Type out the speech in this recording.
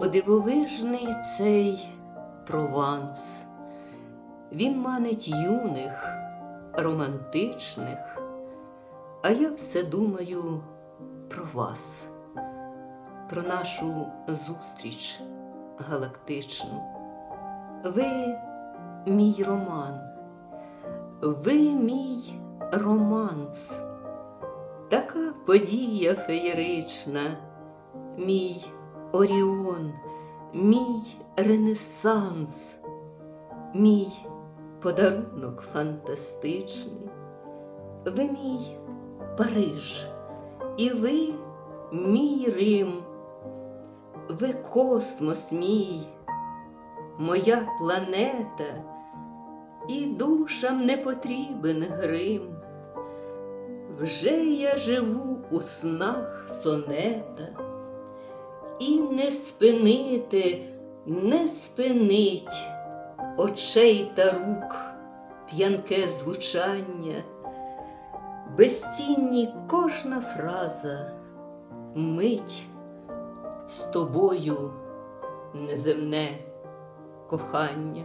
О дивовижний цей Прованс, він манить юних, романтичних, а я все думаю про вас, про нашу зустріч галактичну. Ви мій роман, ви мій романс, така подія феєрична, мій Оріон, мій Ренесанс, мій подарунок фантастичний, ви мій Париж, і ви мій Рим, ви космос мій, моя планета, і душам не потрібен грим. Вже я живу у снах сонета, і не спинити, не спинить очей та рук п'янке звучання, безцінні кожна фраза, мить з тобою неземне кохання.